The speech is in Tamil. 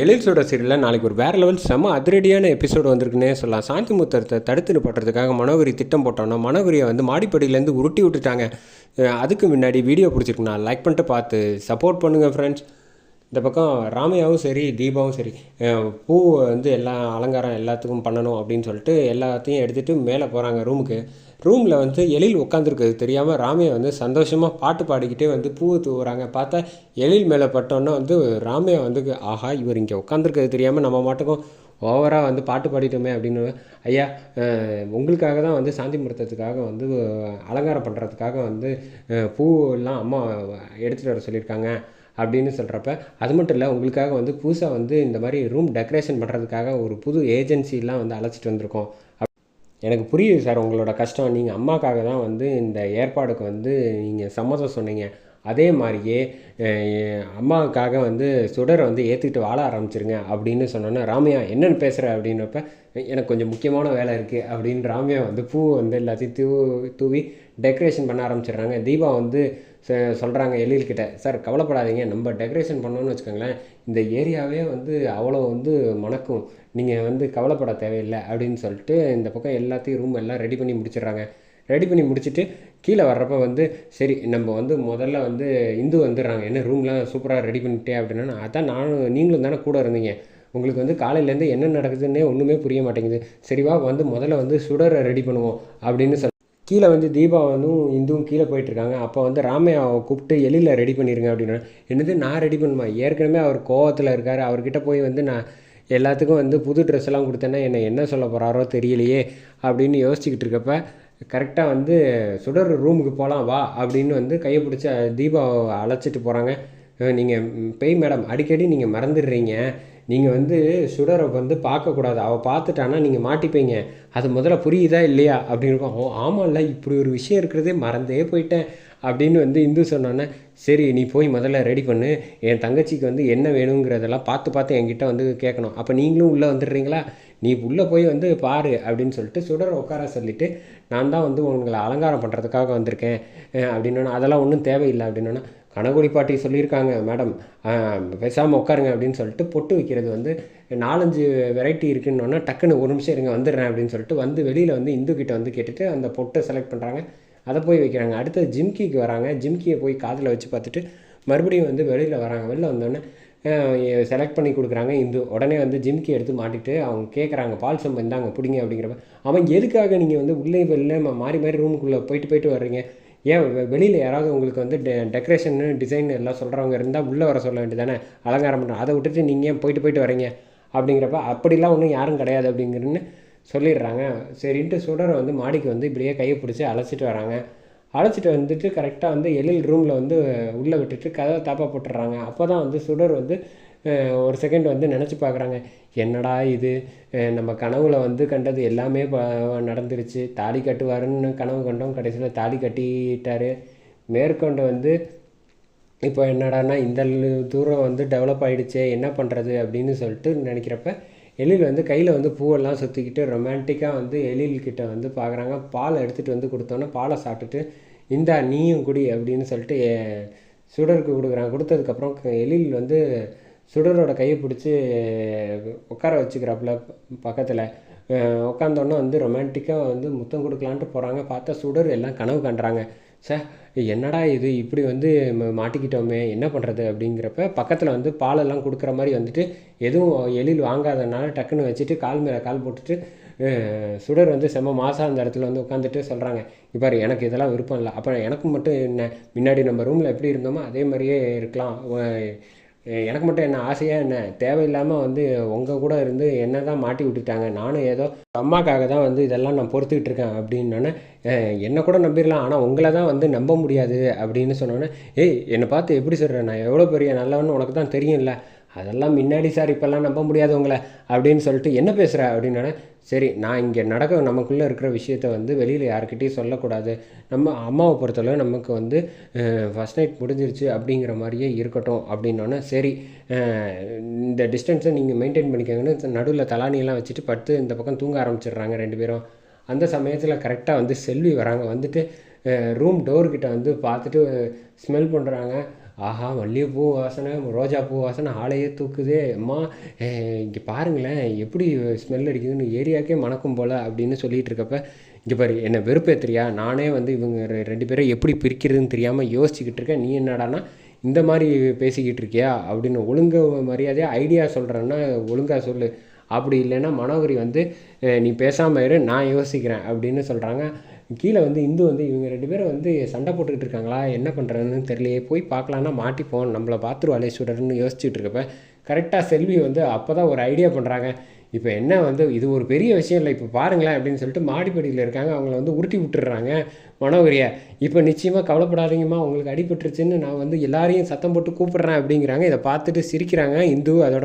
எழில்ஸோட சீரியலில் நாளைக்கு ஒரு வேறு லெவல் செம அதிரடியான எபிசோடு வந்திருக்குன்னே சொல்லலாம். சாந்தி முத்தரத்தை தடுத்து நிப்பாட்டுறதுக்காக மனோகரி திட்டம் போட்டோன்னா மனோகரியை வந்து மாடிப்படியிலேருந்து உருட்டி விட்டுட்டாங்க. அதுக்கு முன்னாடி வீடியோ பிடிச்சிருக்குண்ணா லைக் பண்ணிட்டு பார்த்து சப்போர்ட் பண்ணுங்கள் ஃப்ரெண்ட்ஸ் இந்த பக்கம் ராமையாவும் சரி தீபாவும் சரி பூ வந்து எல்லா அலங்காரம் எல்லாத்துக்கும் பண்ணணும் அப்படின்னு சொல்லிட்டு எல்லாத்தையும் எடுத்துகிட்டு மேலே போகிறாங்க ரூமுக்கு. ரூமில் வந்து எழில் உட்காந்துருக்குது தெரியாமல் ராமையை வந்து சந்தோஷமாக பாட்டு பாடிக்கிட்டே வந்து பூவை தூவுறாங்க. பார்த்தா எழில் மேலே பட்டோன்னா வந்து ராமையா வந்து ஆஹா இவர் இங்கே உட்காந்துருக்கிறது தெரியாமல் நம்ம மாட்டுக்கும் ஓவராக வந்து பாட்டு பாடிட்டோமே அப்படின்னு ஐயா உங்களுக்காக தான் வந்து சாந்தி முகூர்த்தத்துக்காக வந்து அலங்காரம் பண்ணுறதுக்காக வந்து பூவெல்லாம் அம்மா எடுத்துகிட்டு வர சொல்லியிருக்காங்க. அப்படின்னு சொல்கிறப்ப அது மட்டும் இல்லை உங்களுக்காக வந்து புதுசாக வந்து இந்த மாதிரி ரூம் டெக்கரேஷன் பண்ணுறதுக்காக ஒரு புது ஏஜென்சிலாம் வந்து அழைச்சிட்டு வந்திருக்கோம். எனக்கு புரியுது சார் உங்களோட கஷ்டம். நீங்கள் அம்மாக்காக தான் வந்து இந்த ஏற்பாடுக்கு வந்து நீங்கள் சம்மதம் சொன்னீங்க. அதே மாதிரியே அம்மாவுக்காக வந்து சுடரை வந்து ஏற்றுக்கிட்டு வாழ ஆரம்பிச்சிருங்க அப்படின்னு சொன்னோன்னே ராமையா என்னென்னு பேசுகிற அப்படின்னப்ப எனக்கு கொஞ்சம் முக்கியமான வேலை இருக்குது அப்படின்னு ராமையா வந்து பூ வந்து எல்லாத்தையும் தூ தூவி டெக்கரேஷன் பண்ண ஆரம்பிச்சிடுறாங்க. தீபா வந்து சொல்கிறாங்க எழில்கிட்ட சார் கவலைப்படாதீங்க. நம்ம டெக்கரேஷன் பண்ணோன்னு வச்சுக்கோங்களேன் இந்த ஏரியாவே வந்து அவ்வளோ வந்து மணக்கும். நீங்கள் வந்து கவலைப்பட தேவையில்லை அப்படின்னு சொல்லிட்டு இந்த பக்கம் எல்லாத்தையும் ரூம் எல்லாம் ரெடி பண்ணி முடிச்சிடுறாங்க. ரெடி பண்ணி முடிச்சுட்டு கீழே வர்றப்ப வந்து சரி நம்ம வந்து முதல்ல வந்து இந்து வந்துடுறாங்க. என்ன ரூம்லாம் சூப்பராக ரெடி பண்ணிட்டே அப்படின்னா அதான் நானும் நீங்களும் தானே கூட இருந்தீங்க. உங்களுக்கு வந்து காலையிலேருந்து என்ன நடக்குதுன்னே ஒன்றுமே புரிய மாட்டேங்குது. சரிவா வந்து முதல்ல வந்து சுடரை ரெடி பண்ணுவோம் அப்படின்னு சொல்லி கீழே வந்து தீபாவனும் இந்துவும் கீழே போயிட்டுருக்காங்க. அப்போ வந்து ராமையாவை கூப்பிட்டு எழில ரெடி பண்ணிடுங்க அப்படின்னா என்னது நான் ரெடி பண்ணுமா? ஏற்கனவே அவர் கோவத்தில் இருக்கார். அவர்கிட்ட போய் வந்து நான் எல்லாத்துக்கும் வந்து புது ட்ரெஸ் எல்லாம் கொடுத்தேன்னா என்னை என்ன சொல்ல போகிறாரோ தெரியலையே அப்படின்னு யோசிச்சுக்கிட்டு இருக்கப்ப கரெக்டாக வந்து சுடர் ரூமுக்கு போகலாம் வா அப்படின்னு வந்து கையை பிடிச்சி தீபாவை அழைச்சிட்டு போகிறாங்க நீங்கள் பெய் மேடம் அடிக்கடி நீங்கள் மறந்துடுறீங்க. நீங்கள் வந்து சுடரை வந்து பார்க்கக்கூடாது. அவள் பார்த்துட்டானா நீங்கள் மாட்டிப்பீங்க. அது முதல்ல புரியுதா இல்லையா? அப்படின்னு இருக்கும். ஓ ஆமாம்ல இப்படி ஒரு விஷயம் இருக்கிறதே மறந்தே போயிட்டேன். அப்படின்னு வந்து இந்து சொன்னோன்னே சரி நீ போய் முதல்ல ரெடி பண்ணு. என் தங்கச்சிக்கு வந்து என்ன வேணுங்கிறதெல்லாம் பார்த்து பார்த்து என்கிட்ட வந்து கேட்கணும். அப்போ நீங்களும் உள்ளே வந்துடுறீங்களா? நீ உள்ளே போய் வந்து பாரு அப்படின்னு சொல்லிட்டு சுடரை உட்கார சொல்லிவிட்டு நான் தான் வந்து உங்களை அலங்காரம் பண்ணுறதுக்காக வந்திருக்கேன். அப்படின்னா அதெல்லாம் ஒன்றும் தேவையில்லை அப்படின்னா கனகுடி பாட்டி சொல்லியிருக்காங்க மேடம் பேசாமல் உட்காருங்க அப்படின்னு சொல்லிட்டு பொட்டு வைக்கிறது வந்து நாலஞ்சு வெரைட்டி இருக்குன்னொன்னே டக்குன்னு ஒரு நிமிஷம் இருங்க வந்துடுறேன் அப்படின்னு சொல்லிட்டு வந்து வெளியில் வந்து இந்து கிட்ட வந்து கேட்டுட்டு அந்த பொட்டை செலக்ட் பண்ணுறாங்க அதை போய் வைக்கிறாங்க. அடுத்தது ஜிம்கிக்கு வராங்க. ஜிம்கியை போய் காதில் வச்சு பார்த்துட்டு மறுபடியும் வந்து வெளியில் வராங்க. வெளில வந்தோடனே செலக்ட் பண்ணி கொடுக்குறாங்க இந்து. உடனே வந்து ஜிம்கி எடுத்து மாட்டிட்டு அவங்க கேட்குறாங்க பால் சம்பந்தாங்க பிடிங்க அப்படிங்கிறப்ப அவன் எதுக்காக நீங்கள் வந்து உள்ளே வெளில மாறி மாறி ரூமுக்குள்ளே போயிட்டு போயிட்டு வர்றீங்க? ஏன் வெளியில் யாராவது உங்களுக்கு வந்து டெ டெக்கரேஷன் டிசைன் எல்லாம் சொல்கிறவங்க இருந்தால் உள்ளே வர சொல்ல வேண்டியது தானே அலங்காரம் பண்ணுறோம் அதை விட்டுட்டு நீங்கள் ஏன் போயிட்டு போயிட்டு வரீங்க? அப்படிங்கிறப்ப அப்படிலாம் ஒன்றும் யாரும் கிடையாது அப்படிங்கிறன்னு சொல்லிடுறாங்க. சரின்ட்டு சுடரை வந்து மாடிக்கு வந்து இப்படியே கையை பிடிச்சி அழைச்சிட்டு வராங்க. அழைச்சிட்டு வந்துட்டு கரெக்டாக வந்து எழில் ரூமில் வந்து உள்ளே விட்டுட்டு கதவை தாப்பா போட்டுடுறாங்க. அப்போ தான் வந்து சுடர் வந்து ஒரு செகண்ட் வந்து நினச்சி பார்க்குறாங்க. என்னடா இது? நம்ம கனவுல வந்து கண்டது எல்லாமே நடந்துருச்சு. தாலி கட்டுவாருன்னு கனவு கண்டோம். கடைசியில் தாலி கட்டிட்டார். மேற்கொண்டு வந்து இப்போ என்னடான்னா இந்த தூரம் வந்து டெவலப் ஆகிடுச்சே என்ன பண்ணுறது அப்படின்னு சொல்லிட்டு நினைக்கிறப்ப எழில் வந்து கையில் வந்து பூவெல்லாம் சுற்றிக்கிட்டு ரொமான்டிக்காக வந்து எழில்கிட்ட வந்து பார்க்குறாங்க. பால் எடுத்துகிட்டு வந்து கொடுத்தோன்னே பாலை சாப்பிட்டுட்டு இந்தா நீயும் குடி அப்படின்னு சொல்லிட்டு சுடருக்கு கொடுக்குறாங்க. கொடுத்ததுக்கப்புறம் எழில் வந்து சுடரோட கையை பிடிச்சி உட்கார வச்சுக்கிறாப்புல பக்கத்தில். உட்காந்தோன்னே வந்து ரொமான்டிக்காக வந்து முத்தம் கொடுக்கலான்ட்டு போகிறாங்க பார்த்தா சுடர் எல்லாம் கனவு காண்றாங்க சே என்னடா இது? இப்படி வந்து மாட்டிக்கிட்டோமே என்ன பண்ணுறது அப்படிங்கிறப்ப பக்கத்தில் வந்து பாலெல்லாம் கொடுக்குற மாதிரி வந்துட்டு எதுவும் எழில் வாங்காதனால டக்குன்னு வச்சுட்டு கால் மேலே கால் போட்டுட்டு சுடர் வந்து செம்ம மாதம் அந்த இடத்துல வந்து உட்காந்துட்டு சொல்கிறாங்க இப்பாரு எனக்கு இதெல்லாம் விருப்பம் இல்லை. அப்போ எனக்கு மட்டும் என்ன? முன்னாடி நம்ம ரூமில் எப்படி இருந்தோமோ அதே மாதிரியே இருக்கலாம். எனக்கு மட்டும் என்ன ஆசையாக என்ன? தேவையில்லாமல் வந்து உங்கள் கூட இருந்து என்ன தான் மாட்டி விட்டுட்டாங்க. நானும் ஏதோ அம்மாக்காக தான் வந்து இதெல்லாம் நான் பொறுத்துக்கிட்டு இருக்கேன் அப்படின்னோடனே என்னை கூட நம்பிடலாம் ஆனால் உங்களை தான் வந்து நம்ப முடியாது அப்படின்னு சொன்னோன்னே ஏய் என்னை பார்த்து எப்படி சொல்கிறேன் நான் எவ்வளோ பெரிய நல்லவன்னு உனக்கு தான் தெரியும்ல. அதெல்லாம் முன்னாடி சார் இப்போல்லாம் நம்ப முடியாது உங்களை அப்படின்னு சொல்லிட்டு என்ன பேசுகிற அப்படின்னா சரி நான் இங்கே நடக்க நமக்குள்ளே இருக்கிற விஷயத்த வந்து வெளியில் யாருக்கிட்டையும் சொல்லக்கூடாது. நம்ம அம்மாவை பொறுத்தளவு நமக்கு வந்து ஃபஸ்ட் நைட் முடிஞ்சிருச்சு அப்படிங்கிற மாதிரியே இருக்கட்டும் அப்படின்னோடனே சரி இந்த டிஸ்டன்ஸை நீங்கள் மெயின்டைன் பண்ணிக்கோங்கன்னு நடுவில் தலானியெல்லாம் வச்சுட்டு படுத்து இந்த பக்கம் தூங்க ஆரம்பிச்சிடுறாங்க ரெண்டு பேரும். அந்த சமயத்தில் கரெக்டாக வந்து செல்வி வராங்க. வந்துட்டு ரூம் டோர்கிட்ட வந்து பார்த்துட்டு ஸ்மெல் பண்ணுறாங்க ஆஹா மல்லிகைப்பூ வாசனை ரோஜாப்பூ வாசனை ஆளையே தூக்குதே. அம்மா இங்கே பாருங்களேன் எப்படி ஸ்மெல் அடிக்குதுன்னு ஏரியாக்கே மணக்கும் போல் அப்படின்னு சொல்லிகிட்டு இருக்கப்ப இங்கே பாரு என்னை வெறுப்பேத்துறியா? நானே வந்து இவங்க ரெ- ரெண்டு பேரை எப்படி பிரிக்கிறதுன்னு தெரியாமல் யோசிச்சுக்கிட்டு இருக்கேன். நீ என்னடான்னா இந்த மாதிரி பேசிக்கிட்டு இருக்கியா? அப்படின்னு ஒழுங்க மரியாதையாக ஐடியா சொல்கிறேன்னா ஒழுங்காக சொல்லு. அப்படி இல்லைன்னா மனோகரி வந்து நீ பேசாமல் இரு நான் யோசிக்கிறேன் அப்படின்னு சொல்கிறாங்க கீழே வந்து இந்து வந்து இவங்க ரெண்டு பேரும் வந்து சண்டை போட்டுக்கிட்டு இருக்காங்களா? என்ன பண்ணுறதுன்னு தெரியலையே. போய் பார்க்கலான்னா மாட்டிப்போம் நம்மளை பார்த்துருவாளே சுடர்னு யோசிச்சுட்டு இருக்கப்ப கரெக்டாக செல்வி வந்து அப்போ தான் ஒரு ஐடியா பண்ணுறாங்க இப்போ என்ன வந்து இது ஒரு பெரிய விஷயம் இல்லை. இப்போ பாருங்களேன் அப்படின்னு சொல்லிட்டு மாடிப்படியில் இருக்காங்க. அவங்கள வந்து உருட்டி விட்டுடுறாங்க மனோகரியை. இப்போ நிச்சயமாக கவலைப்படாதீங்கம்மா உங்களுக்கு அடிபட்டுருச்சுன்னு நான் வந்து எல்லாரையும் சத்தம் போட்டு கூப்பிட்றேன் அப்படிங்கிறாங்க. இதை பார்த்துட்டு சிரிக்கிறாங்க இந்து. அதோட